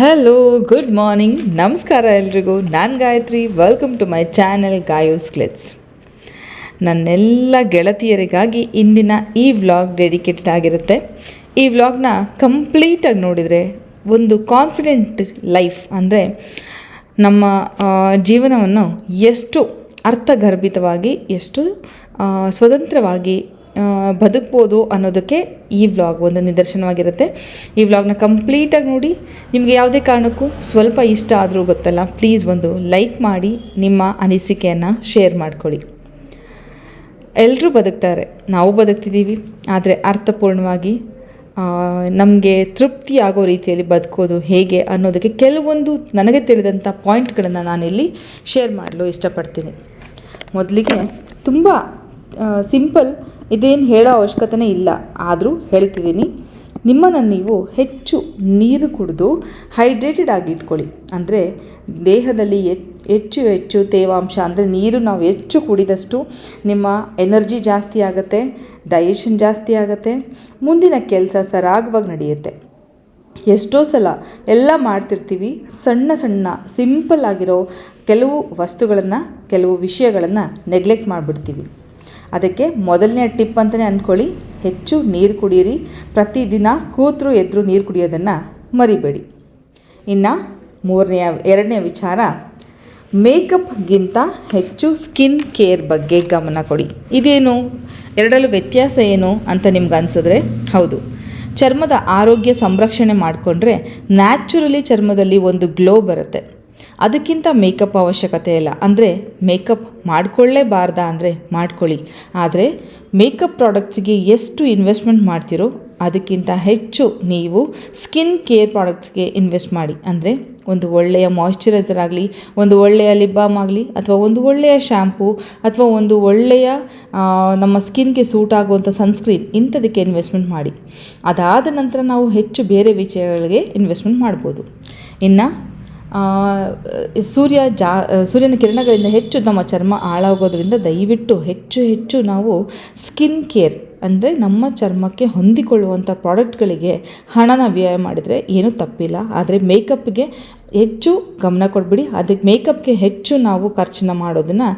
Hello good morning ನಮಸ್ಕಾರ ಎಲ್ರಿಗೂ. ನಾನು Gayathri. Welcome to my channel Gayos ಕ್ಲಿಟ್ಸ್ ನನ್ನೆಲ್ಲ ಗೆಳತಿಯರಿಗಾಗಿ ಇಂದಿನ ಈ ವ್ಲಾಗ್ ಡೆಡಿಕೇಟೆಡ್ ಆಗಿರುತ್ತೆ. ಈ ವ್ಲಾಗ್ನ ಕಂಪ್ಲೀಟಾಗಿ ನೋಡಿದರೆ ಒಂದು ಕಾನ್ಫಿಡೆಂಟ್ ಲೈಫ್ ಅಂದರೆ ನಮ್ಮ ಜೀವನವನ್ನು ಎಷ್ಟು ಅರ್ಥಗರ್ಭಿತವಾಗಿ, ಎಷ್ಟು ಸ್ವತಂತ್ರವಾಗಿ ಬದುಕ್ಬೋದು ಅನ್ನೋದಕ್ಕೆ ಈ ವ್ಲಾಗ್ ಒಂದು ನಿದರ್ಶನವಾಗಿರುತ್ತೆ. ಈ ವ್ಲಾಗ್ನ ಕಂಪ್ಲೀಟಾಗಿ ನೋಡಿ, ನಿಮಗೆ ಯಾವುದೇ ಕಾರಣಕ್ಕೂ ಸ್ವಲ್ಪ ಇಷ್ಟ ಆದರೂ ಗೊತ್ತಲ್ಲ ಪ್ಲೀಸ್ ಒಂದು ಲೈಕ್ ಮಾಡಿ, ನಿಮ್ಮ ಅನಿಸಿಕೆಯನ್ನು ಶೇರ್ ಮಾಡ್ಕೊಳ್ಳಿ. ಎಲ್ಲರೂ ಬದುಕ್ತಾರೆ, ನಾವು ಬದುಕ್ತಿದ್ದೀವಿ, ಆದರೆ ಅರ್ಥಪೂರ್ಣವಾಗಿ ನಮಗೆ ತೃಪ್ತಿ ಆಗೋ ರೀತಿಯಲ್ಲಿ ಬದುಕೋದು ಹೇಗೆ ಅನ್ನೋದಕ್ಕೆ ಕೆಲವೊಂದು ನನಗೆ ತಿಳಿದಂಥ ಪಾಯಿಂಟ್ಗಳನ್ನು ನಾನಿಲ್ಲಿ ಶೇರ್ ಮಾಡಲು ಇಷ್ಟಪಡ್ತೀನಿ. ಮೊದಲಿಗೆ ತುಂಬ ಸಿಂಪಲ್ ಇದೇನು ಹೇಳೋ ಅವಶ್ಯಕತೆನೇ ಇಲ್ಲ. ಆದರೂ ಹೇಳ್ತಿದ್ದೀನಿ, ನಿಮ್ಮನ್ನು ನೀವು ಹೆಚ್ಚು ನೀರು ಕುಡಿದು ಹೈಡ್ರೇಟೆಡ್ ಆಗಿ ಇಟ್ಕೊಳ್ಳಿ. ಅಂದರೆ ದೇಹದಲ್ಲಿ ಹೆಚ್- ಹೆಚ್ಚು ಹೆಚ್ಚು ತೇವಾಂಶ, ಅಂದರೆ ನೀರು ನಾವು ಹೆಚ್ಚು ಕುಡಿದಷ್ಟು ನಿಮ್ಮ ಎನರ್ಜಿ ಜಾಸ್ತಿ ಆಗುತ್ತೆ, ಡೈಜೆಷನ್ ಜಾಸ್ತಿ ಆಗುತ್ತೆ, ಮುಂದಿನ ಕೆಲಸ ಸರಾಗವಾಗಿ ನಡೆಯುತ್ತೆ. ಎಷ್ಟೋ ಸಲ ಎಲ್ಲ ಮಾಡ್ತಿರ್ತೀವಿ, ಸಣ್ಣ ಸಣ್ಣ ಸಿಂಪಲ್ ಆಗಿರೋ ಕೆಲವು ವಸ್ತುಗಳನ್ನು, ಕೆಲವು ವಿಷಯಗಳನ್ನು ನೆಗ್ಲೆಕ್ಟ್ ಮಾಡಿಬಿಡ್ತೀವಿ. ಅದಕ್ಕೆ ಮೊದಲನೇ ಟಿಪ್ ಅಂತಲೇ ಅಂದ್ಕೊಳ್ಳಿ. ಹೆಚ್ಚು ನೀರು ಕುಡಿಯಿರಿ. ಪ್ರತಿದಿನ ಕೂತರು ಎದ್ರು ನೀರು ಕುಡಿಯೋದನ್ನು ಮರಿಬೇಡಿ. ಇನ್ನು ಮೂರನೆಯ ಎರಡನೇ ವಿಚಾರ, ಮೇಕಪ್ಗಿಂತ ಹೆಚ್ಚು ಸ್ಕಿನ್ ಕೇರ್ ಬಗ್ಗೆ ಗಮನ ಕೊಡಿ. ಇದೇನು? ಎರಡರಲ್ಲೂ ವ್ಯತ್ಯಾಸ ಏನು ಅಂತ ನಿಮ್ಗೆ ಅನಿಸಿದ್ರೆ ಹೌದು. ಚರ್ಮದ ಆರೋಗ್ಯ ಸಂರಕ್ಷಣೆ ಮಾಡಿಕೊಂಡ್ರೆ ನ್ಯಾಚುರಲಿ ಚರ್ಮದಲ್ಲಿ ಒಂದು ಗ್ಲೋ ಬರುತ್ತೆ. ಅದಕ್ಕಿಂತ ಮೇಕಪ್ ಅವಶ್ಯಕತೆ ಇಲ್ಲ. ಅಂದರೆ ಮೇಕಪ್ ಮಾಡ್ಕೊಳ್ಳೇಬಾರ್ದಾ ಅಂದರೆ ಮಾಡ್ಕೊಳ್ಳಿ. ಆದರೆ ಮೇಕಪ್ ಪ್ರಾಡಕ್ಟ್ಸ್ಗೆ ಎಷ್ಟು ಇನ್ವೆಸ್ಟ್ಮೆಂಟ್ ಮಾಡ್ತೀರೋ ಅದಕ್ಕಿಂತ ಹೆಚ್ಚು ನೀವು ಸ್ಕಿನ್ ಕೇರ್ ಪ್ರಾಡಕ್ಟ್ಸ್ಗೆ ಇನ್ವೆಸ್ಟ್ ಮಾಡಿ. ಅಂದರೆ ಒಂದು ಒಳ್ಳೆಯ ಮಾಯ್ಶ್ಚರೈಸರ್ ಆಗಲಿ, ಒಂದು ಒಳ್ಳೆಯ ಲಿಪ್ ಬಾಮ್ ಆಗಲಿ, ಅಥವಾ ಒಂದು ಒಳ್ಳೆಯ ಶ್ಯಾಂಪು, ಅಥವಾ ಒಂದು ಒಳ್ಳೆಯ ನಮ್ಮ ಸ್ಕಿನ್ಗೆ ಸೂಟ್ ಆಗುವಂಥ ಸನ್ಸ್ಕ್ರೀನ್ ಇಂಥದಕ್ಕೆ ಇನ್ವೆಸ್ಟ್ಮೆಂಟ್ ಮಾಡಿ. ಅದಾದ ನಂತರ ನಾವು ಹೆಚ್ಚು ಬೇರೆ ವಿಷಯಗಳಿಗೆ ಇನ್ವೆಸ್ಟ್ಮೆಂಟ್ ಮಾಡ್ಬೋದು. ಇನ್ನು ಸೂರ್ಯ ಜಾ ಸೂರ್ಯನ ಕಿರಣಗಳಿಂದ ಹೆಚ್ಚು ನಮ್ಮ ಚರ್ಮ ಹಾಳಾಗೋದ್ರಿಂದ ದಯವಿಟ್ಟು ಹೆಚ್ಚು ಹೆಚ್ಚು ನಾವು ಸ್ಕಿನ್ ಕೇರ್ ಅಂದರೆ ನಮ್ಮ ಚರ್ಮಕ್ಕೆ ಹೊಂದಿಕೊಳ್ಳುವಂಥ ಪ್ರಾಡಕ್ಟ್ಗಳಿಗೆ ಹಣನ ವ್ಯಯ ಮಾಡಿದರೆ ಏನೂ ತಪ್ಪಿಲ್ಲ. ಆದರೆ ಮೇಕಪ್ಗೆ ಹೆಚ್ಚು ಗಮನ ಕೊಡ್ಬಿಡಿ. ಅದಕ್ಕೆ ಮೇಕಪ್ಗೆ ಹೆಚ್ಚು ನಾವು ಖರ್ಚನ್ನ ಮಾಡೋದನ್ನು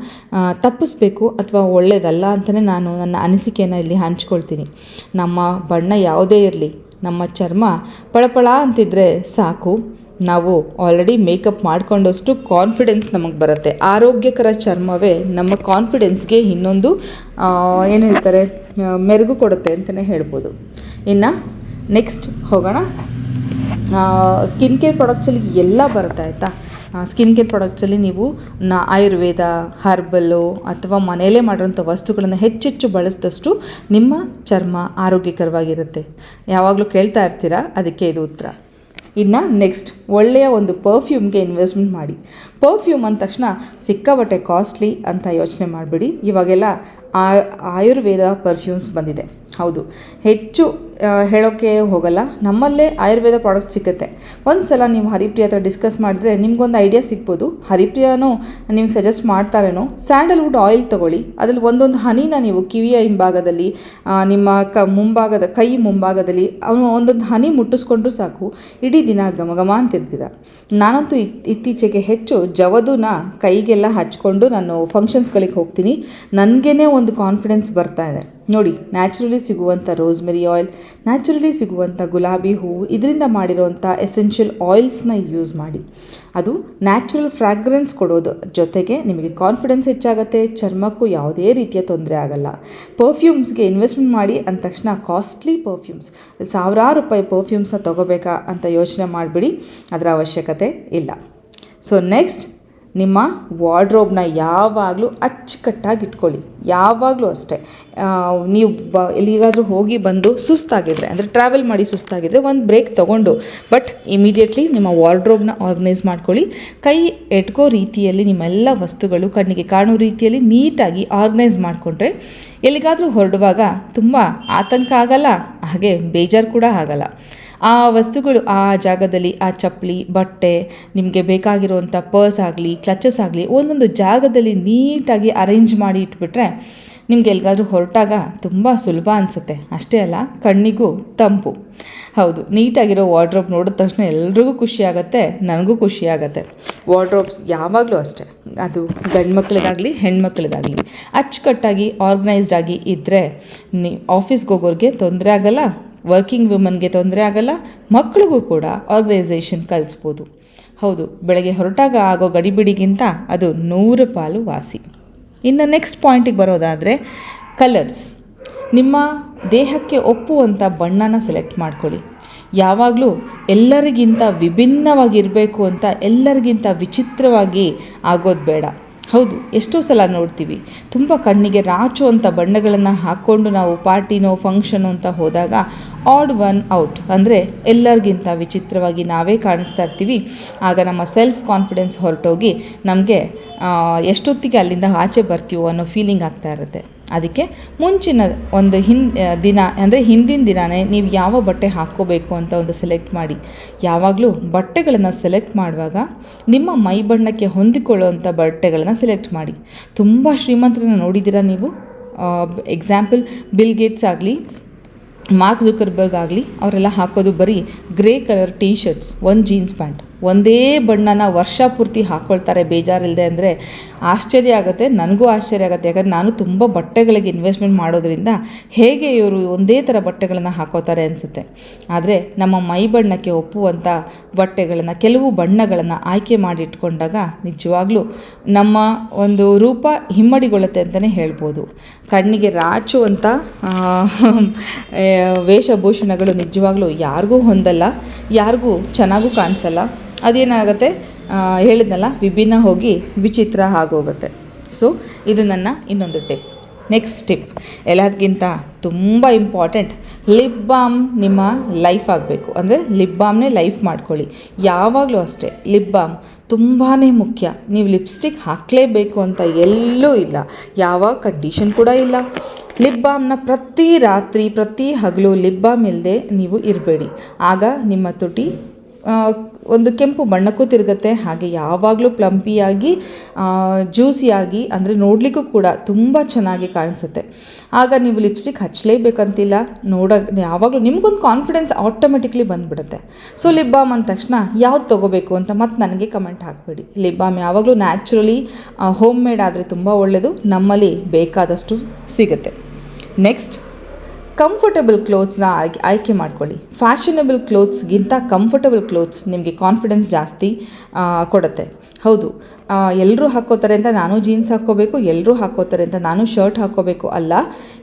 ತಪ್ಪಿಸ್ಬೇಕು ಅಥವಾ ಒಳ್ಳೆಯದಲ್ಲ ಅಂತಲೇ ನಾನು ನನ್ನ ಅನಿಸಿಕೆಯನ್ನು ಇಲ್ಲಿ ಹಂಚ್ಕೊಳ್ತೀನಿ. ನಮ್ಮ ಬಣ್ಣ ಯಾವುದೇ ಇರಲಿ, ನಮ್ಮ ಚರ್ಮ ಪಳಪಳ ಅಂತಿದ್ರೆ ಸಾಕು. ನಾವು ಆಲ್ರೆಡಿ ಮೇಕಪ್ ಮಾಡ್ಕೊಂಡಷ್ಟು ಕಾನ್ಫಿಡೆನ್ಸ್ ನಮಗೆ ಬರುತ್ತೆ. ಆರೋಗ್ಯಕರ ಚರ್ಮವೇ ನಮ್ಮ ಕಾನ್ಫಿಡೆನ್ಸ್ಗೆ ಇನ್ನೊಂದು ಏನು ಹೇಳ್ತಾರೆ ಮೆರುಗು ಕೊಡುತ್ತೆ ಅಂತಲೇ ಹೇಳ್ಬೋದು. ಇನ್ನು ನೆಕ್ಸ್ಟ್ ಹೋಗೋಣ. ಸ್ಕಿನ್ ಕೇರ್ ಪ್ರಾಡಕ್ಟ್ಸಲ್ಲಿ ಎಲ್ಲ ಬರುತ್ತೆ ಆಯಿತಾ? ಸ್ಕಿನ್ ಕೇರ್ ಪ್ರಾಡಕ್ಟ್ಸಲ್ಲಿ ನೀವು ನ, ಆಯುರ್ವೇದ ಹರ್ಬಲ್ಲು ಅಥವಾ ಮನೆಯಲ್ಲೇ ಮಾಡಿರೋಂಥ ವಸ್ತುಗಳನ್ನು ಹೆಚ್ಚೆಚ್ಚು ಬಳಸಿದಷ್ಟು ನಿಮ್ಮ ಚರ್ಮ ಆರೋಗ್ಯಕರವಾಗಿರುತ್ತೆ. ಯಾವಾಗಲೂ ಕೇಳ್ತಾ ಇರ್ತೀರಾ? ಅದಕ್ಕೆ ಇದು ಉತ್ತರ. ಇನ್ನು ನೆಕ್ಸ್ಟ್ ಒಳ್ಳೆಯ ಒಂದು ಪರ್ಫ್ಯೂಮ್ಗೆ ಇನ್ವೆಸ್ಟ್ಮೆಂಟ್ ಮಾಡಿ. ಪರ್ಫ್ಯೂಮ್ ಅಂದ ತಕ್ಷಣ ಸಿಕ್ಕಾಬಟ್ಟೆ ಕಾಸ್ಟ್ಲಿ ಅಂತ ಯೋಚನೆ ಮಾಡಿಬಿಡಿ. ಇವಾಗೆಲ್ಲ ಆಯುರ್ವೇದ ಪರ್ಫ್ಯೂಮ್ಸ್ ಬಂದಿದೆ. ಹೌದು. ಹೆಚ್ಚು ಹೇಳೋಕ್ಕೆ ಹೋಗಲ್ಲ. ನಮ್ಮಲ್ಲೇ ಆಯುರ್ವೇದ ಪ್ರಾಡಕ್ಟ್ ಸಿಗುತ್ತೆ. ಒಂದು ಸಲ ನೀವು ಹರಿಪ್ರಿಯ ಹತ್ರ ಡಿಸ್ಕಸ್ ಮಾಡಿದ್ರೆ ನಿಮಗೊಂದು ಐಡಿಯಾ ಸಿಗ್ಬೋದು. ಹರಿಪ್ರಿಯನೂ ನಿಮ್ಗೆ ಸಜೆಸ್ಟ್ ಮಾಡ್ತಾರೇನೋ. ಸ್ಯಾಂಡಲ್ವುಡ್ ಆಯಿಲ್ ತೊಗೊಳ್ಳಿ. ಅದ್ರಲ್ಲಿ ಒಂದೊಂದು ಹನಿನ ನೀವು ಕಿವಿಯ ಹಿಂಭಾಗದಲ್ಲಿ ನಿಮ್ಮ ಕ, ಮುಂಭಾಗದ, ಕೈ ಮುಂಭಾಗದಲ್ಲಿ, ಅವನು ಒಂದೊಂದು ಹನಿ ಮುಟ್ಟಿಸ್ಕೊಂಡ್ರೂ ಸಾಕು. ಇಡೀ ದಿನ ಘಮ ಘಮ ಅಂತಿರ್ತೀರ. ನಾನಂತೂ ಇತ್- ಇತ್ತೀಚೆಗೆ ಹೆಚ್ಚು ಜವದುನ ಕೈಗೆಲ್ಲ ಹಚ್ಕೊಂಡು ನಾನು ಫಂಕ್ಷನ್ಸ್ಗಳಿಗೆ ಹೋಗ್ತೀನಿ. ನನಗೇ ಒಂದು ಕಾನ್ಫಿಡೆನ್ಸ್ ಬರ್ತಾ ಇದೆ. ನೋಡಿ ನ್ಯಾಚುರಲಿ ಸಿಗುವಂಥ ರೋಸ್ಮೆರಿ ಆಯಿಲ್ ನ್ಯಾಚುರಲಿ ಸಿಗುವಂಥ ಗುಲಾಬಿ ಹೂವು, ಇದರಿಂದ ಮಾಡಿರುವಂಥ ಎಸೆನ್ಷಿಯಲ್ ಆಯಿಲ್ಸ್ನ ಯೂಸ್ ಮಾಡಿ. ಅದು ನ್ಯಾಚುರಲ್ ಫ್ರ್ಯಾಗ್ರೆನ್ಸ್ ಕೊಡೋದು. ಜೊತೆಗೆ ನಿಮಗೆ ಕಾನ್ಫಿಡೆನ್ಸ್ ಹೆಚ್ಚಾಗುತ್ತೆ, ಚರ್ಮಕ್ಕೂ ಯಾವುದೇ ರೀತಿಯ ತೊಂದರೆ ಆಗಲ್ಲ. ಪರ್ಫ್ಯೂಮ್ಸ್ಗೆ ಇನ್ವೆಸ್ಟ್ಮೆಂಟ್ ಮಾಡಿ ಅಂದ ತಕ್ಷಣ ಕಾಸ್ಟ್ಲಿ ಪರ್ಫ್ಯೂಮ್ಸ್ ಸಾವಿರಾರು ರೂಪಾಯಿ ಪರ್ಫ್ಯೂಮ್ಸ್ನ ತೊಗೋಬೇಕಾ ಅಂತ ಯೋಚನೆ ಮಾಡಿಬಿಡಿ, ಅದರ ಅವಶ್ಯಕತೆ ಇಲ್ಲ. ಸೊ ನೆಕ್ಸ್ಟ್ ನಿಮ್ಮ ವಾರ್ಡ್ರೋಬ್ನ ಯಾವಾಗಲೂ ಅಚ್ಚುಕಟ್ಟಾಗಿ ಇಟ್ಕೊಳ್ಳಿ ಯಾವಾಗಲೂ ಅಷ್ಟೇ. ನೀವು ಬ, ಎಲ್ಲಿಗಾದರೂ ಹೋಗಿ ಬಂದು ಸುಸ್ತಾಗಿದ್ರೆ, ಅಂದರೆ ಟ್ರಾವೆಲ್ ಮಾಡಿ ಸುಸ್ತಾಗಿದ್ರೆ ಒಂದು ಬ್ರೇಕ್ ತೊಗೊಂಡು ಬಟ್ ಇಮಿಡಿಯೇಟ್ಲಿ ನಿಮ್ಮ ವಾರ್ಡ್ರೋಬ್ನ ಆರ್ಗನೈಸ್ ಮಾಡ್ಕೊಳ್ಳಿ. ಕೈ ಎಟ್ಕೋ ರೀತಿಯಲ್ಲಿ ನಿಮ್ಮೆಲ್ಲ ವಸ್ತುಗಳು ಕಣ್ಣಿಗೆ ಕಾಣೋ ರೀತಿಯಲ್ಲಿ ನೀಟಾಗಿ ಆರ್ಗನೈಸ್ ಮಾಡಿಕೊಂಡ್ರೆ, ಎಲ್ಲಿಗಾದರೂ ಹೊರಡುವಾಗ ತುಂಬ ಆತಂಕ ಆಗಲ್ಲ, ಹಾಗೆ ಬೇಜಾರು ಕೂಡ ಆಗಲ್ಲ. ಆ ವಸ್ತುಗಳು ಆ ಜಾಗದಲ್ಲಿ, ಆ ಚಪ್ಪಲಿ, ಬಟ್ಟೆ, ನಿಮಗೆ ಬೇಕಾಗಿರುವಂಥ ಪರ್ಸ್ ಆಗಲಿ ಕ್ಲಚಸ್ ಆಗಲಿ ಒಂದೊಂದು ಜಾಗದಲ್ಲಿ ನೀಟಾಗಿ ಅರೇಂಜ್ ಮಾಡಿ ಇಟ್ಬಿಟ್ರೆ ನಿಮಗೆ ಎಲ್ಲಿಗಾದ್ರೂ ಹೊರಟಾಗ ತುಂಬ ಸುಲಭ ಅನಿಸುತ್ತೆ. ಅಷ್ಟೇ ಅಲ್ಲ, ಕಣ್ಣಿಗೂ ತಂಪು. ಹೌದು, ನೀಟಾಗಿರೋ ವಾರ್ಡ್ರೋಬ್ ನೋಡಿದ ತಕ್ಷಣ ಎಲ್ರಿಗೂ ಖುಷಿ ನನಗೂ ಖುಷಿ ಆಗುತ್ತೆ. ವಾರ್ಡ್ರೋಬ್ಸ್ ಯಾವಾಗಲೂ ಅಷ್ಟೇ. ಅದು ಗಂಡು ಮಕ್ಕಳಿಗಾಗಲಿ ಹೆಣ್ಮಕ್ಳಿಗಾಗಲಿ, ಅಚ್ಚುಕಟ್ಟಾಗಿ ಆರ್ಗನೈಸ್ಡ್ ಆಗಿ ಇದ್ದರೆ ನೀ ಆಫೀಸ್ಗೆ ಹೋಗೋರಿಗೆ ತೊಂದರೆ ಆಗಲ್ಲ. ವರ್ಕಿಂಗ್ ವುಮನ್ಗೆ ತೊಂದರೆ ಆಗಲ್ಲ ಮಕ್ಕಳಿಗೂ ಕೂಡ ಆರ್ಗನೈಸೇಷನ್ ಕಲಿಸ್ಬೋದು. ಹೌದು, ಬೆಳಗ್ಗೆ ಹೊರಟಾಗ ಆಗೋ ಗಡಿಬಿಡಿಗಿಂತ ಅದು ನೂರು ಪಾಲು ವಾಸಿ. ಇನ್ನು ನೆಕ್ಸ್ಟ್ ಪಾಯಿಂಟಿಗೆ ಬರೋದಾದರೆ ಕಲರ್ಸ್ ನಿಮ್ಮ ದೇಹಕ್ಕೆ ಒಪ್ಪುವಂಥ ಬಣ್ಣನ ಸೆಲೆಕ್ಟ್ ಮಾಡ್ಕೊಳ್ಳಿ. ಯಾವಾಗಲೂ ಎಲ್ಲರಿಗಿಂತ ವಿಭಿನ್ನವಾಗಿರಬೇಕು ಅಂತ ಎಲ್ಲರಿಗಿಂತ ವಿಚಿತ್ರವಾಗಿ ಆಗೋದು ಬೇಡ. ಹೌದು, ಎಷ್ಟೋ ಸಲ ನೋಡ್ತೀವಿ. ತುಂಬ ಕಣ್ಣಿಗೆ ರಾಚು ಅಂತ ಬಣ್ಣಗಳನ್ನು ಹಾಕ್ಕೊಂಡು ನಾವು ಪಾರ್ಟಿನೋ ಫಂಕ್ಷನು ಅಂತ ಹೋದಾಗ ಆಡ್ ಒನ್ ಔಟ್ ಅಂದರೆ ಎಲ್ಲರಿಗಿಂತ ವಿಚಿತ್ರವಾಗಿ ನಾವೇ ಕಾಣಿಸ್ತಾ ಇರ್ತೀವಿ. ಆಗ ನಮ್ಮ ಸೆಲ್ಫ್ ಕಾನ್ಫಿಡೆನ್ಸ್ ಹೊರಟೋಗಿ ನಮಗೆ ಎಷ್ಟೊತ್ತಿಗೆ ಅಲ್ಲಿಂದ ಆಚೆ ಬರ್ತೀವೋ ಅನ್ನೋ ಫೀಲಿಂಗ್ ಆಗ್ತಾ ಇರುತ್ತೆ. ಅದಕ್ಕೆ ಮುಂಚಿನ ಒಂದು ಹಿನ್ ದಿನ, ಅಂದರೆ ಹಿಂದಿನ ದಿನವೇ ನೀವು ಯಾವ ಬಟ್ಟೆ ಹಾಕ್ಕೋಬೇಕು ಅಂತ ಒಂದು ಸೆಲೆಕ್ಟ್ ಮಾಡಿ. ಯಾವಾಗಲೂ ಬಟ್ಟೆಗಳನ್ನು ಸೆಲೆಕ್ಟ್ ಮಾಡುವಾಗ ನಿಮ್ಮ ಮೈ ಬಣ್ಣಕ್ಕೆ ಹೊಂದಿಕೊಳ್ಳುವಂಥ ಬಟ್ಟೆಗಳನ್ನು ಸೆಲೆಕ್ಟ್ ಮಾಡಿ. ತುಂಬ ಶ್ರೀಮಂತರನ್ನು ನೋಡಿದ್ದೀರಾ ನೀವು? ಎಕ್ಸಾಂಪಲ್ ಬಿಲ್ ಗೇಟ್ಸ್ ಆಗಲಿ ಮಾರ್ಕ್ ಜುಕರ್ಬರ್ಗ್ ಆಗಲಿ, ಅವರೆಲ್ಲ ಹಾಕೋದು ಬರೀ ಗ್ರೇ ಕಲರ್ ಟೀ ಶರ್ಟ್ಸ್ ಒಂದು ಜೀನ್ಸ್ ಪ್ಯಾಂಟ್ ಒಂದೇ ಬಣ್ಣನ ವರ್ಷ ಪೂರ್ತಿ ಹಾಕ್ಕೊಳ್ತಾರೆ ಬೇಜಾರಿಲ್ಲದೆ ಅಂದರೆ ಆಶ್ಚರ್ಯ ಆಗುತ್ತೆ, ನನಗೂ ಆಶ್ಚರ್ಯ ಆಗುತ್ತೆ. ಯಾಕಂದರೆ ನಾನು ತುಂಬ ಬಟ್ಟೆಗಳಿಗೆ ಇನ್ವೆಸ್ಟ್ಮೆಂಟ್ ಮಾಡೋದ್ರಿಂದ ಹೇಗೆ ಇವರು ಒಂದೇ ಥರ ಬಟ್ಟೆಗಳನ್ನು ಹಾಕೋತಾರೆ ಅನಿಸುತ್ತೆ. ಆದರೆ ನಮ್ಮ ಮೈ ಬಣ್ಣಕ್ಕೆ ಒಪ್ಪುವಂಥ ಬಟ್ಟೆಗಳನ್ನು, ಕೆಲವು ಬಣ್ಣಗಳನ್ನು ಆಯ್ಕೆ ಮಾಡಿ ಇಟ್ಕೊಂಡಾಗ ನಿಜವಾಗ್ಲೂ ನಮ್ಮ ಒಂದು ರೂಪ ಹಿಮ್ಮಡಿಗೊಳ್ಳುತ್ತೆ ಅಂತಲೇ ಹೇಳ್ಬೋದು. ಕಣ್ಣಿಗೆ ರಾಚುವಂಥ ವೇಷಭೂಷಣಗಳು ನಿಜವಾಗ್ಲೂ ಯಾರಿಗೂ ಹೊಂದಲ್ಲ, ಯಾರಿಗೂ ಚೆನ್ನಾಗೂ ಕಾಣಿಸಲ್ಲ. ಅದೇನಾಗುತ್ತೆ? ಹೇಳಿದ್ನಲ್ಲ, ವಿಭಿನ್ನ ಹೋಗಿ ವಿಚಿತ್ರ ಆಗೋಗುತ್ತೆ. ಸೊ ಇದು ನನ್ನ ಇನ್ನೊಂದು ಟಿಪ್ ನೆಕ್ಸ್ಟ್ ಟಿಪ್ ಎಲ್ಲದಕ್ಕಿಂತ ತುಂಬ ಇಂಪಾರ್ಟೆಂಟ್ ಲಿಪ್ ಬಾಮ್ ನಿಮ್ಮ ಲೈಫ್ ಆಗಬೇಕು. ಅಂದರೆ ಲಿಪ್ ಬಾಮ್ನೇ ಲೈಫ್ ಮಾಡ್ಕೊಳ್ಳಿ. ಯಾವಾಗಲೂ ಅಷ್ಟೇ ಲಿಪ್ ಬಾಮ್ ತುಂಬಾ ಮುಖ್ಯ. ನೀವು ಲಿಪ್ಸ್ಟಿಕ್ ಹಾಕಲೇಬೇಕು ಅಂತ ಎಲ್ಲೂ ಇಲ್ಲ. ಯಾವ ಕಂಡೀಷನ್ ಕೂಡ ಇಲ್ಲ. ಲಿಪ್ ಬಾಮ್ನ ಪ್ರತಿ ರಾತ್ರಿ, ಪ್ರತಿ ಹಗಲು ಲಿಪ್ ಬಾಮ್ ಇಲ್ಲದೆ ನೀವು ಇರಬೇಡಿ. ಆಗ ನಿಮ್ಮ ತುಟಿ ಒಂದು ಕೆಂಪು ಬಣ್ಣಕ್ಕೂ ತಿರುಗುತ್ತೆ, ಹಾಗೆ ಯಾವಾಗಲೂ ಪ್ಲಂಪಿಯಾಗಿ ಜ್ಯೂಸಿಯಾಗಿ, ಅಂದರೆ ನೋಡಲಿಕ್ಕೂ ಕೂಡ ತುಂಬ ಚೆನ್ನಾಗಿ ಕಾಣಿಸುತ್ತೆ. ಆಗ ನೀವು ಲಿಪ್ಸ್ಟಿಕ್ ಹಚ್ಚಲೇಬೇಕಂತಿಲ್ಲ ನೋಡ, ಯಾವಾಗಲೂ ನಿಮಗೊಂದು ಕಾನ್ಫಿಡೆನ್ಸ್ ಆಟೋಮೆಟಿಕ್ಲಿ ಬಂದುಬಿಡುತ್ತೆ. ಸೊ ಲಿಪ್ ಬಾಮ್ ಅಂದ ತಕ್ಷಣ ಯಾವ್ದು ತೊಗೋಬೇಕು ಅಂತ ಮತ್ತೆ ನನಗೆ ಕಮೆಂಟ್ ಹಾಕಬೇಡಿ. ಲಿಪ್ ಬಾಮ್ ಯಾವಾಗಲೂ ನ್ಯಾಚುರಲಿ ಹೋಮ್ ಮೇಡ್ ಆದರೆ ತುಂಬ ಒಳ್ಳೆಯದು ನಮ್ಮಲ್ಲಿ ಬೇಕಾದಷ್ಟು ಸಿಗುತ್ತೆ. ನೆಕ್ಸ್ಟ್ ಕಂಫರ್ಟಬಲ್ ಕ್ಲೋತ್ಸ್ನ ಆಯ್ಕೆ ಆಯ್ಕೆ ಮಾಡ್ಕೊಳ್ಳಿ. ಫ್ಯಾಷನಬಲ್ ಕ್ಲೋತ್ಸ್ಗಿಂತ ಕಂಫರ್ಟಬಲ್ ಕ್ಲೋತ್ಸ್ ನಿಮಗೆ ಕಾನ್ಫಿಡೆನ್ಸ್ ಜಾಸ್ತಿ ಕೊಡುತ್ತೆ. ಹೌದು. ಎಲ್ಲರೂ ಹಾಕ್ಕೋತಾರೆ ಅಂತ ನಾನು ಜೀನ್ಸ್ ಹಾಕ್ಕೋಬೇಕು ಎಲ್ಲರೂ ಹಾಕ್ಕೋತಾರೆ ಅಂತ ನಾನು ಶರ್ಟ್ ಹಾಕೋಬೇಕು ಅಲ್ಲ.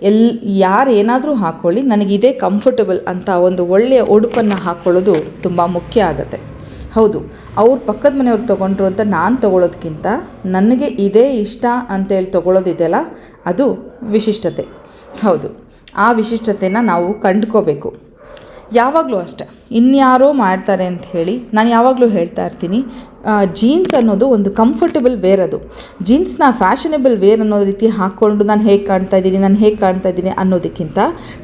ಎಲ್ ಯಾರು ಏನಾದರೂ ಹಾಕ್ಕೊಳ್ಳಿ ನನಗಿದೇ ಕಂಫರ್ಟಬಲ್ ಅಂತ ಒಂದು ಒಳ್ಳೆಯ ಉಡುಪನ್ನು ಹಾಕ್ಕೊಳ್ಳೋದು ತುಂಬ ಮುಖ್ಯ ಆಗುತ್ತೆ. ಹೌದು. ಅವ್ರ ಪಕ್ಕದ ಮನೆಯವ್ರು ತೊಗೊಂಡ್ರು ಅಂತ ನಾನು ತೊಗೊಳೋದಕ್ಕಿಂತ ನನಗೆ ಇದೇ ಇಷ್ಟ ಅಂತೇಳಿ ತೊಗೊಳೋದಿದೆಯಲ್ಲ, ಅದು ವಿಶಿಷ್ಟತೆ. ಹೌದು. ಆ ವಿಶಿಷ್ಟತೆನ ನಾವು ಕಂಡ್ಕೋಬೇಕು. ಯಾವಾಗಲೂ ಅಷ್ಟೆ. ಇನ್ಯಾರೋ ಮಾಡ್ತಾರೆ ಅಂತ ಹೇಳಿ ನಾನು ಯಾವಾಗಲೂ ಹೇಳ್ತಾ ಇರ್ತೀನಿ. ಜೀನ್ಸ್ ಅನ್ನೋದು ಒಂದು ಕಂಫರ್ಟಬಲ್ ವೇರ್ ಅದು. ಜೀನ್ಸ್ನ ಫ್ಯಾಷನೇಬಲ್ ವೇರ್ ಅನ್ನೋ ರೀತಿ ಹಾಕ್ಕೊಂಡು ನಾನು ಹೇಗೆ ಕಾಣ್ತಾ ಇದ್ದೀನಿ, ನಾನು ಹೇಗೆ ಕಾಣ್ತಾ ಇದ್ದೀನಿ ಅನ್ನೋದಕ್ಕಿಂತ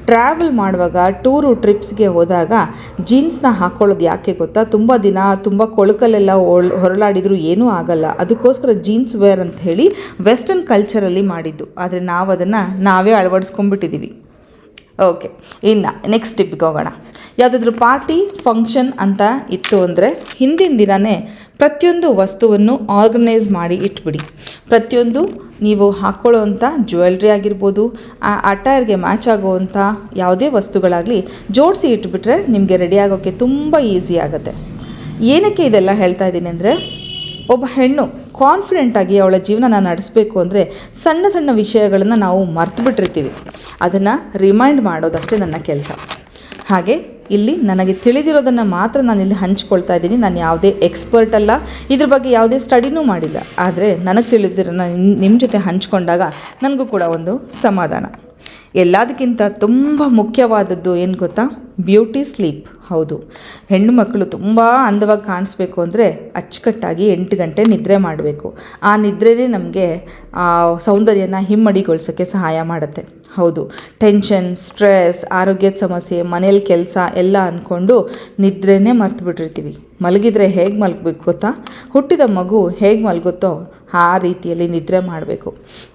ಟ್ರಾವೆಲ್ ಮಾಡುವಾಗ ಟೂರು ಟ್ರಿಪ್ಸ್ಗೆ ಹೋದಾಗ ಜೀನ್ಸ್ನ ಹಾಕ್ಕೊಳ್ಳೋದು ಯಾಕೆ ಗೊತ್ತಾ? ತುಂಬ ದಿನ ತುಂಬ ಕೊಳಕಲ್ಲೆಲ್ಲ ಒಳ್, ಹೊರಳಾಡಿದರೂ ಏನೂ ಆಗಲ್ಲ. ಅದಕ್ಕೋಸ್ಕರ ಜೀನ್ಸ್ ವೇರ್ ಅಂತ ಹೇಳಿ ವೆಸ್ಟರ್ನ್ ಕಲ್ಚರಲ್ಲಿ ಮಾಡಿದ್ದು. ಆದರೆ ನಾವು ಅದನ್ನು ನಾವೇ ಅಳವಡಿಸ್ಕೊಂಡ್ಬಿಟ್ಟಿದ್ದೀವಿ ಓಕೆ ಇನ್ನು ನೆಕ್ಸ್ಟ್ ಟಿಪ್ಗೆ ಹೋಗೋಣ. ಯಾವುದಾದ್ರೂ ಪಾರ್ಟಿ ಫಂಕ್ಷನ್ ಅಂತ ಇತ್ತು ಅಂದರೆ ಹಿಂದಿನ ದಿನವೇ ಪ್ರತಿಯೊಂದು ವಸ್ತುವನ್ನು ಆರ್ಗನೈಸ್ ಮಾಡಿ ಇಟ್ಬಿಡಿ. ಪ್ರತಿಯೊಂದು ನೀವು ಹಾಕ್ಕೊಳ್ಳೋವಂಥ ಜ್ಯುವೆಲ್ರಿ ಆಗಿರ್ಬೋದು, ಆ ಅಟೈರ್ಗೆ ಮ್ಯಾಚ್ ಆಗುವಂಥ ಯಾವುದೇ ವಸ್ತುಗಳಾಗಲಿ ಜೋಡಿಸಿ ಇಟ್ಬಿಟ್ರೆ ನಿಮಗೆ ರೆಡಿ ಆಗೋಕ್ಕೆ ತುಂಬ ಈಸಿ ಆಗುತ್ತೆ. ಏನಕ್ಕೆ ಇದೆಲ್ಲ ಹೇಳ್ತಾ ಇದ್ದೀನಿ ಅಂದರೆ, ಒಬ್ಬ ಹೆಣ್ಣು ಕಾನ್ಫಿಡೆಂಟಾಗಿ ಅವಳ ಜೀವನನ ನಡೆಸಬೇಕು ಅಂದರೆ ಸಣ್ಣ ಸಣ್ಣ ವಿಷಯಗಳನ್ನು ನಾವು ಮರ್ತು ಬಿಟ್ಟಿರ್ತೀವಿ ಅದನ್ನು ರಿಮೈಂಡ್ ಮಾಡೋದಷ್ಟೇ ನನ್ನ ಕೆಲಸ. ಹಾಗೆ ಇಲ್ಲಿ ನನಗೆ ತಿಳಿದಿರೋದನ್ನು ಮಾತ್ರ ನಾನು ಇಲ್ಲಿ ಹಂಚ್ಕೊಳ್ತಾ ಇದ್ದೀನಿ. ನಾನು ಯಾವುದೇ ಎಕ್ಸ್ಪರ್ಟ್ ಅಲ್ಲ. ಇದ್ರ ಬಗ್ಗೆ ಯಾವುದೇ ಸ್ಟಡಿನೂ ಮಾಡಿಲ್ಲ. ಆದರೆ ನನಗೆ ತಿಳಿದಿರೋ ನಾನು ನಿಮ್ಮ ಜೊತೆ ಹಂಚ್ಕೊಂಡಾಗ ನನಗೂ ಕೂಡ ಒಂದು ಸಮಾಧಾನ. ಎಲ್ಲದಕ್ಕಿಂತ ತುಂಬ ಮುಖ್ಯವಾದದ್ದು ಏನು ಗೊತ್ತಾ? ಬ್ಯೂಟಿ ಸ್ಲೀಪ್ ಹೌದು. ಹೆಣ್ಣು ಮಕ್ಕಳು ತುಂಬ ಅಂದವಾಗಿ ಕಾಣಿಸ್ಬೇಕು ಅಂದರೆ ಅಚ್ಚುಕಟ್ಟಾಗಿ ಎಂಟು ಗಂಟೆ ನಿದ್ರೆ ಮಾಡಬೇಕು. ಆ ನಿದ್ರೆನೇ ನಮಗೆ ಸೌಂದರ್ಯನ ಹಿಮ್ಮಡಿಗೊಳಿಸೋಕ್ಕೆ ಸಹಾಯ ಮಾಡುತ್ತೆ. ಹೌದು. ಟೆನ್ಷನ್ ಸ್ಟ್ರೆಸ್ ಆರೋಗ್ಯದ ಸಮಸ್ಯೆ ಮನೇಲಿ ಕೆಲಸ ಎಲ್ಲ ಅಂದ್ಕೊಂಡು ನಿದ್ರೆನೇ ಮರ್ತು ಬಿಟ್ಟಿರ್ತೀವಿ ಮಲಗಿದ್ರೆ ಹೇಗೆ ಮಲಗಬೇಕು ಗೊತ್ತಾ? ಹುಟ್ಟಿದ ಮಗು ಹೇಗೆ ಮಲಗುತ್ತೋ ಆ ರೀತಿಯಲ್ಲಿ ನಿದ್ರೆ ಮಾಡಬೇಕು.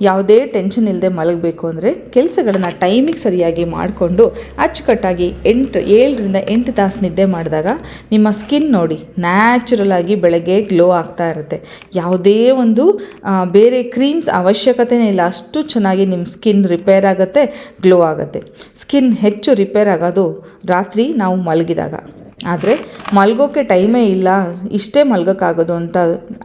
ಯಾವುದೇ ಟೆನ್ಷನ್ ಇಲ್ಲದೆ ಮಲಗಬೇಕು ಅಂದರೆ ಕೆಲಸಗಳನ್ನು ಟೈಮಿಗೆ ಸರಿಯಾಗಿ ಮಾಡಿಕೊಂಡು ಅಚ್ಚುಕಟ್ಟಾಗಿ ಎಂಟು, ಏಳರಿಂದ ಎಂಟು ತಾಸು ನಿದ್ದೆ ಮಾಡಿದಾಗ ನಿಮ್ಮ ಸ್ಕಿನ್ ನೋಡಿ ನ್ಯಾಚುರಲ್ ಆಗಿ ಬೆಳಗ್ಗೆ ಗ್ಲೋ ಆಗ್ತಾ ಇರುತ್ತೆ. ಯಾವುದೇ ಒಂದು ಬೇರೆ ಕ್ರೀಮ್ಸ್ ಅವಶ್ಯಕತೆನೇ ಇಲ್ಲ. ಅಷ್ಟು ಚೆನ್ನಾಗಿ ನಿಮ್ಮ ಸ್ಕಿನ್ ರಿಪೇರ್ ಆಗುತ್ತೆ ಗ್ಲೋ ಆಗುತ್ತೆ. ಸ್ಕಿನ್ ಹೆಚ್ಚು ರಿಪೇರ್ ಆಗೋದು ರಾತ್ರಿ ನಾವು ಮಲಗಿದಾಗ. ಆದರೆ ಮಲ್ಗೋಕ್ಕೆ ಟೈಮೇ ಇಲ್ಲ, ಇಷ್ಟೇ ಮಲ್ಗೋಕ್ಕಾಗೋದು ಅಂತ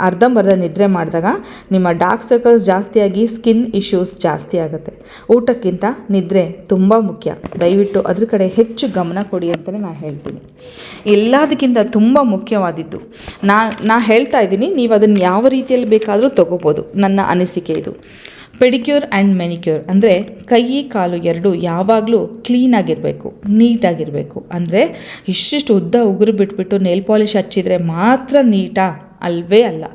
ಅರ್ಧಂಬರ್ಧ ನಿದ್ರೆ ಮಾಡಿದಾಗ ನಿಮ್ಮ ಡಾರ್ಕ್ ಸರ್ಕಲ್ಸ್ ಜಾಸ್ತಿಯಾಗಿ ಸ್ಕಿನ್ ಇಶ್ಯೂಸ್ ಜಾಸ್ತಿ ಆಗುತ್ತೆ. ಊಟಕ್ಕಿಂತ ನಿದ್ರೆ ತುಂಬ ಮುಖ್ಯ. ದಯವಿಟ್ಟು ಅದ್ರ ಕಡೆ ಹೆಚ್ಚು ಗಮನ ಕೊಡಿ ಅಂತಲೇ ನಾನು ಹೇಳ್ತೀನಿ. ಎಲ್ಲದಕ್ಕಿಂತ ತುಂಬ ಮುಖ್ಯವಾದಿದ್ದು. ನಾ ನಾ ಹೇಳ್ತಾ ಇದ್ದೀನಿ, ನೀವು ಅದನ್ನು ಯಾವ ರೀತಿಯಲ್ಲಿ ಬೇಕಾದರೂ ತೊಗೋಬೋದು. ನನ್ನ ಅನಿಸಿಕೆ ಇದು. ಪೆಡಿಕ್ಯೂರ್ ಆ್ಯಂಡ್ ಮೆನಿಕ್ಯೂರ್ ಅಂದರೆ ಕೈ, ಕಾಲು ಎರಡು ಯಾವಾಗಲೂ ಕ್ಲೀನಾಗಿರಬೇಕು ನೀಟಾಗಿರಬೇಕು. ಅಂದರೆ ಇಷ್ಟಿಷ್ಟು ಉದ್ದ ಉಗುರು ಬಿಟ್ಬಿಟ್ಟು ನೇಲ್ ಪಾಲಿಷ್ ಹಚ್ಚಿದರೆ ಮಾತ್ರ ನೀಟಾ ಅಲ್ವೇ ಅಲ್ಲ.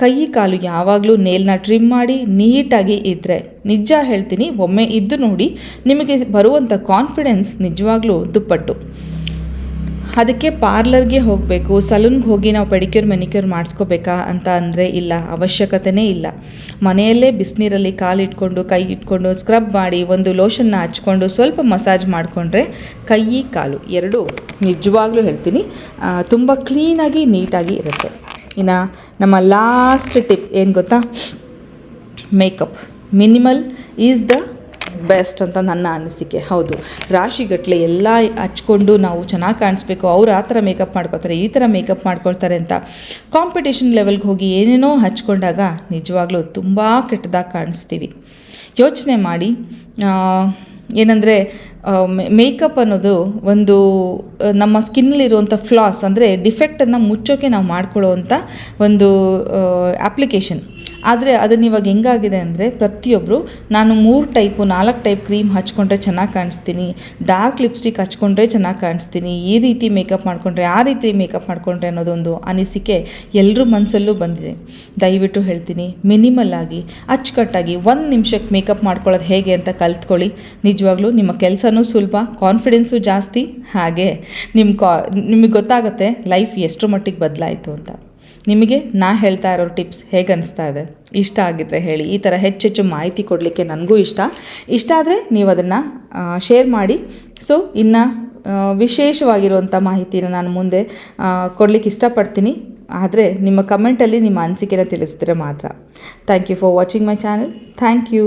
ಕೈ, ಕಾಲು ಯಾವಾಗಲೂ ನೇಲ್ನ ಟ್ರಿಮ್ ಮಾಡಿ ನೀಟಾಗಿ ಇದ್ದರೆ ನಿಜ ಹೇಳ್ತೀನಿ, ಒಮ್ಮೆ ಇದ್ದು ನೋಡಿ ನಿಮಗೆ ಬರುವಂಥ ಕಾನ್ಫಿಡೆನ್ಸ್ ನಿಜವಾಗ್ಲೂ ದುಪ್ಪಟ್ಟು. ಅದಕ್ಕೆ ಪಾರ್ಲರ್ಗೆ ಹೋಗಬೇಕು, ಸಲೂನ್ಗೆ ಹೋಗಿ ನಾವು ಪೆಡಿಕ್ಯೂರ್, ಮೆನಿಕ್ಯೂರ್ ಮಾಡಿಸ್ಕೋಬೇಕಾ ಅಂತ ಅಂದರೆ ಇಲ್ಲ, ಅವಶ್ಯಕತೆನೇ ಇಲ್ಲ. ಮನೆಯಲ್ಲೇ ಬಿಸಿನೀರಲ್ಲಿ ಕಾಲು ಇಟ್ಕೊಂಡು ಕೈ ಇಟ್ಕೊಂಡು ಸ್ಕ್ರಬ್ ಮಾಡಿ, ಒಂದು ಲೋಷನ್ನ ಹಚ್ಕೊಂಡು, ಸ್ವಲ್ಪ ಮಸಾಜ್ ಮಾಡಿಕೊಂಡ್ರೆ ಕೈ, ಕಾಲು ಎರಡೂ ನಿಜವಾಗ್ಲೂ ಹೇಳ್ತೀನಿ ತುಂಬ ಕ್ಲೀನಾಗಿ ನೀಟಾಗಿ ಇರುತ್ತೆ. ಇನ್ನು ನಮ್ಮ ಲಾಸ್ಟ್ ಟಿಪ್ ಏನು ಗೊತ್ತಾ? Makeup minimal is the best ಅಂತ ನನ್ನ ಅನಿಸಿಕೆ. ಹೌದು. ರಾಶಿಗಟ್ಟಲೆ ಎಲ್ಲ ಹಚ್ಕೊಂಡು ನಾವು ಚೆನ್ನಾಗಿ ಕಾಣಿಸ್ಬೇಕು. ಅವ್ರು ಆ ಥರ ಮೇಕಪ್ ಮಾಡ್ಕೊತಾರೆ, ಈ ಥರ ಮೇಕಪ್ ಮಾಡ್ಕೊಳ್ತಾರೆ ಅಂತ ಕಾಂಪಿಟೇಷನ್ ಲೆವೆಲ್ಗೆ ಹೋಗಿ ಏನೇನೋ ಹಚ್ಕೊಂಡಾಗ ನಿಜವಾಗ್ಲೂ ತುಂಬ ಕೆಟ್ಟದಾಗಿ ಕಾಣಿಸ್ತೀವಿ. ಯೋಚನೆ ಮಾಡಿ ಏನಂದರೆ ಮೇಕಪ್ ಅನ್ನೋದು ಒಂದು, ನಮ್ಮ ಸ್ಕಿನ್ನಲ್ಲಿರುವಂಥ ಫ್ಲಾಸ್ ಅಂದರೆ ಡಿಫೆಕ್ಟನ್ನು ಮುಚ್ಚೋಕ್ಕೆ ನಾವು ಮಾಡ್ಕೊಳ್ಳೋವಂಥ ಒಂದು ಅಪ್ಲಿಕೇಶನ್. ಆದರೆ ಅದನ್ನು ಇವಾಗ ಹೆಂಗಾಗಿದೆ ಅಂದರೆ ಪ್ರತಿಯೊಬ್ಬರು ನಾನು ಮೂರು ಟೈಪು ನಾಲ್ಕು ಟೈಪ್ ಕ್ರೀಮ್ ಹಚ್ಕೊಂಡ್ರೆ ಚೆನ್ನಾಗಿ ಕಾಣಿಸ್ತೀನಿ ಡಾರ್ಕ್ ಲಿಪ್ಸ್ಟಿಕ್ ಹಚ್ಕೊಂಡ್ರೆ ಚೆನ್ನಾಗಿ ಕಾಣಿಸ್ತೀನಿ, ಈ ರೀತಿ ಮೇಕಪ್ ಮಾಡಿಕೊಂಡ್ರೆ, ಆ ರೀತಿ ಮೇಕಪ್ ಮಾಡಿಕೊಂಡ್ರೆ ಅನ್ನೋದೊಂದು ಅನಿಸಿಕೆ ಎಲ್ಲರ ಮನಸ್ಸಲ್ಲೂ ಬಂದಿದೆ. ದಯವಿಟ್ಟು ಹೇಳ್ತೀನಿ ಮಿನಿಮಲ್ ಆಗಿ, ಅಚ್ಚುಕಟ್ಟಾಗಿ ಒಂದು ನಿಮಿಷಕ್ಕೆ ಮೇಕಪ್ ಮಾಡ್ಕೊಳ್ಳೋದು ಹೇಗೆ ಅಂತ ಕಲ್ತ್ಕೊಳ್ಳಿ. ನಿಜವಾಗ್ಲೂ ನಿಮ್ಮ ಕೆಲಸನೂ ಸುಲಭ ಕಾನ್ಫಿಡೆನ್ಸು ಜಾಸ್ತಿ, ಹಾಗೆ ನಿಮ್ಮ ಕಾ ನಿಮಗೆ ಗೊತ್ತಾಗುತ್ತೆ ಲೈಫ್ ಎಷ್ಟು ಮಟ್ಟಿಗೆ ಬದಲಾಯಿತು ಅಂತ. ನಿಮಗೆ ನಾ ಹೇಳ್ತಾ ಇರೋ ಟಿಪ್ಸ್ ಹೇಗೆ ಅನಿಸ್ತಾ ಇದೆ? ಇಷ್ಟ ಆಗಿದ್ರೆ ಹೇಳಿ. ಈ ಥರ ಹೆಚ್ಚೆಚ್ಚು ಮಾಹಿತಿ ಕೊಡಲಿಕ್ಕೆ ನನಗೂ ಇಷ್ಟ. ಇಷ್ಟ ಆದರೆ ನೀವು ಅದನ್ನು ಶೇರ್ ಮಾಡಿ. ಸೊ ಇನ್ನು ವಿಶೇಷವಾಗಿರುವಂಥ ಮಾಹಿತಿನ ನಾನು ಮುಂದೆ ಕೊಡಲಿಕ್ಕೆ ಇಷ್ಟಪಡ್ತೀನಿ. ಆದರೆ ನಿಮ್ಮ ಕಮೆಂಟಲ್ಲಿ ನಿಮ್ಮ ಅನಿಸಿಕೆನ ತಿಳಿಸಿದ್ರೆ ಮಾತ್ರ. Thank you for watching my channel thank you